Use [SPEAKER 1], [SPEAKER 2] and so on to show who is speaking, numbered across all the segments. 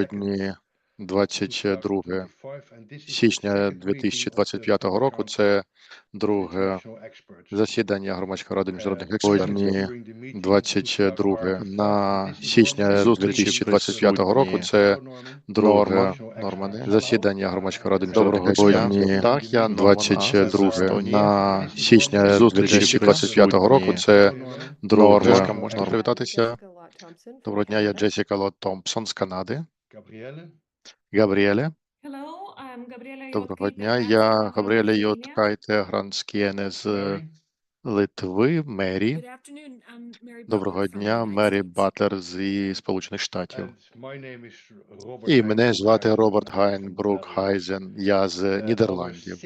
[SPEAKER 1] Сьогодні 22 січня 2025 року. Це друге засідання громадської ради міжнародних експертів. Сьогодні 22 на січня 2025 року. Це друге засідання громадської ради міжнародних експертів. Так, я 22 на січня 2025 року. Це друге можна привітатися. Доброго дня, я Джесіка Лот Томпсон з Канади. Габріеле. Доброго дня, я Габріеля Йоткайте Гранскієне з Литви, Мері. Доброго дня, Мері Батлер зі Сполучених Штатів. І мене звати Роберт Гайнбрук Хайзен. Я з Нідерландів.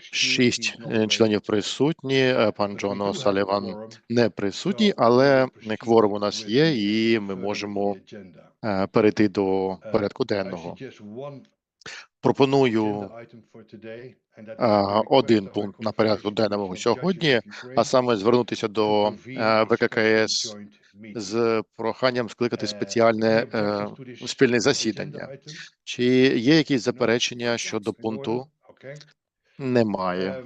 [SPEAKER 1] Шість е, членів присутні. е, Пан Джон О'Саліван не присутній, але кворум у нас є, і ми можемо е, перейти до порядку денного. Пропоную е, один пункт на порядку денному сьогодні, а саме звернутися до е, ВККС з проханням скликати спеціальне е, спільне засідання. Чи є якісь заперечення щодо пункту? Немає.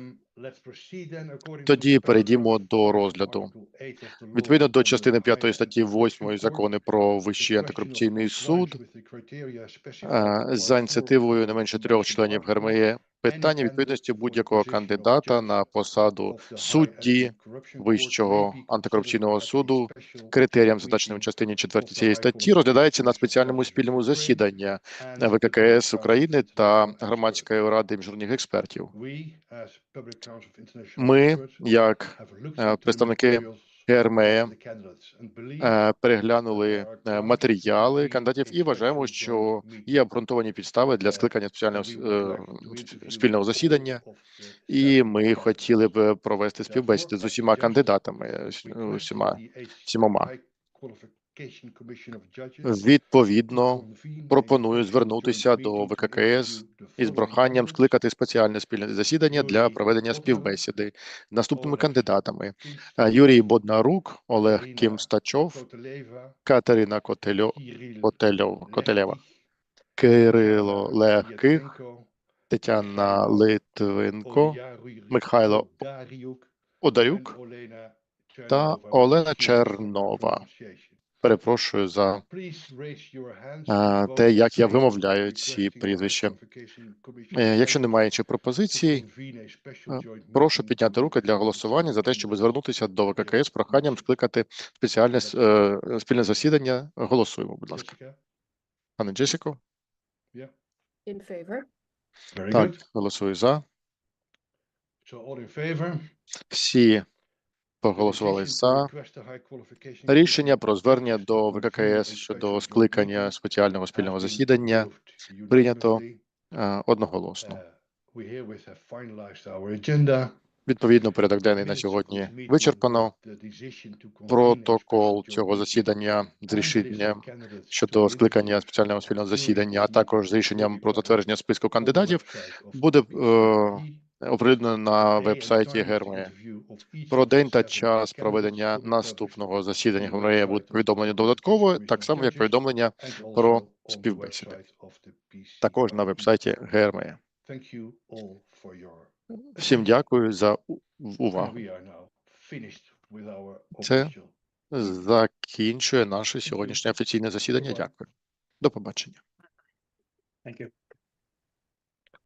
[SPEAKER 2] Тоді перейдімо до розгляду.
[SPEAKER 1] Відповідно до частини 5 статті 8 закону про Вищий антикорупційний суд, за ініціативою не менше трьох членів ГРМЄ питання відповідності будь-якого кандидата на посаду судді Вищого антикорупційного суду критеріям, зазначеним в частині 4 цієї статті, розглядається на спеціальному спільному засіданні ВККС України та громадської ради міжнародних експертів.
[SPEAKER 2] Ми, як
[SPEAKER 1] е, представники ГРМЕ, е, переглянули е, матеріали кандидатів і вважаємо, що є обґрунтовані підстави для скликання спеціального е, спільного засідання. І ми хотіли б провести співбесіди з усіма кандидатами, усіма сімома. Відповідно, пропоную звернутися до ВККС із проханням скликати спеціальне спільне засідання для проведення співбесіди з наступними кандидатами: Е, Юрій Боднарук, Олег Кімстачов, Катерина Котельо, Котельов, Котелєва, Кирило Легких, Тетяна Литвинко, Михайло Одарюк та Олена Чернова. Перепрошую за
[SPEAKER 2] те, як я вимовляю ці прізвища.
[SPEAKER 1] Е, Якщо немає інших пропозицій, прошу підняти руки для голосування за те, щоб звернутися до ВККС з проханням скликати спеціальне е, спільне засідання. Голосуємо, будь ласка. Пане Джесіко, так, голосую за. Всі проголосували за. Рішення про звернення до ВККС щодо скликання спеціального спільного засідання прийнято е, одноголосно. Відповідно, порядок денний на сьогодні вичерпано. Протокол цього засідання з рішенням щодо скликання спеціального спільного засідання, а також з рішенням про затвердження списку кандидатів буде е, оприлюднено на веб-сайті ГРМЕ. Про день та час проведення наступного засідання ГРМЕ будуть повідомлені додатково, так само як повідомлення про співбесіди. Також на веб-сайті ГРМЕ. Всім дякую за увагу. Це закінчує наше сьогоднішнє офіційне засідання. Дякую. До побачення.